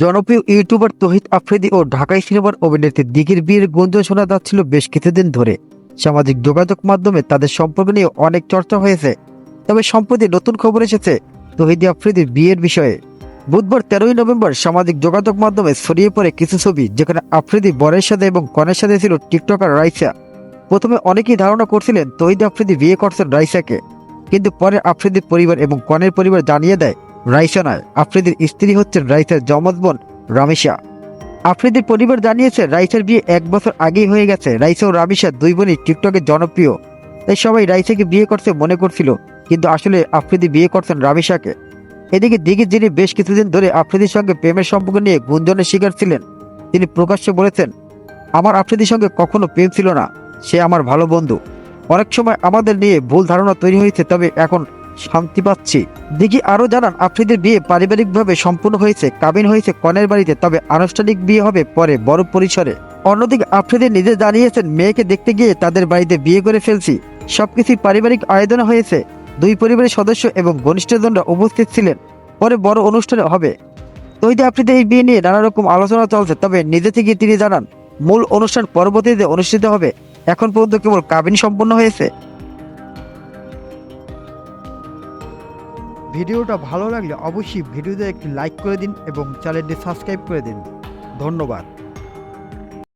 জনপ্রিয় ইউটিউবার তহিদ আফ্রিদি ও ঢাকাই সিনেমার অভিনেত্রী দিঘির বিয়ের গুঞ্জন শোনা যাচ্ছিল বেশ কিছুদিন ধরে। সামাজিক যোগাযোগ মাধ্যমে তাদের সম্পর্ক নিয়ে অনেক চর্চা হয়েছে। তবে সম্প্রতি নতুন খবর এসেছে তহিদি আফ্রিদির বিয়ের বিষয়ে। বুধবার তেরোই নভেম্বর সামাজিক যোগাযোগ মাধ্যমে ছড়িয়ে পড়ে কিছু ছবি যেখানে আফ্রিদি বরের সাথে এবং কনের সাথে ছিল টিকটকার রাইসা। প্রথমে অনেকেই ধারণা করছিলেন তহিদ আফ্রিদি বিয়ে করছেন রাইসাকে। কিন্তু পরে আফ্রিদির পরিবার এবং কনের পরিবার জানিয়ে দেয় রাইসা আফ্রিদির স্ত্রী হচ্ছেন রাইসার জমজ বোন রামিসা আফ্রিদির পরিবার জানিয়েছে, রাইসার বিয়ে এক বছর আগেই হয়ে গেছে। রাইসা ও রামিসা দুই বোনই টিকটকে জনপ্রিয়। তাই সবাই রাইসাকে বিয়ে করছে মনে করছিল, কিন্তু আসলে আফ্রিদি বিয়ে করছেন রামিসাকে এদিকে দিঘির যিনি বেশ কিছুদিন ধরে আফ্রিদির সঙ্গে প্রেমের সম্পর্ক নিয়ে গুঞ্জনের শিকার ছিলেন, তিনি প্রকাশ্যে বলেছেন, আমার আফ্রিদির সঙ্গে কখনো প্রেম ছিল না, সে আমার ভালো বন্ধু। অনেক সময় আমাদের নিয়ে ভুল ধারণা তৈরি হয়েছে, তবে এখন শান্তি পাচ্ছি। দিঘি আরও জানান, আফ্রিদের বিয়ে পারিবারিকভাবে সম্পূর্ণ হয়েছে কাবিন হয়েছে কনের বাড়িতে, তবে আনুষ্ঠানিক বিয়ে হবে পরে বড় পরিসরে। অন্যদিকে, আফ্রিদি নিজে জানিয়েছেন, মেয়েকে দেখতে গিয়ে তাদের বাড়িতে বিয়ে করে ফেলছি। সবকিছুই পারিবারিক আয়োজনে হয়েছে। দুই পরিবারের সদস্য এবং ঘনিষ্ঠজনরা উপস্থিত ছিলেন। পরে বড় অনুষ্ঠানে হবে। তৈরি আফ্রিদি এই বিয়ে নিয়ে নানা রকম আলোচনা চলছে, তবে নিজে থেকে তিনি জানান, মূল অনুষ্ঠান পরবর্তীতে অনুষ্ঠিত হবে। এখন পর্যন্ত কেবল কাবিন সম্পন্ন হয়েছে। ভিডিওটা ভালো লাগলে অবশ্যই ভিডিওতে একটি লাইক করে দিন এবং চ্যানেলটি সাবস্ক্রাইব করে দিন। ধন্যবাদ।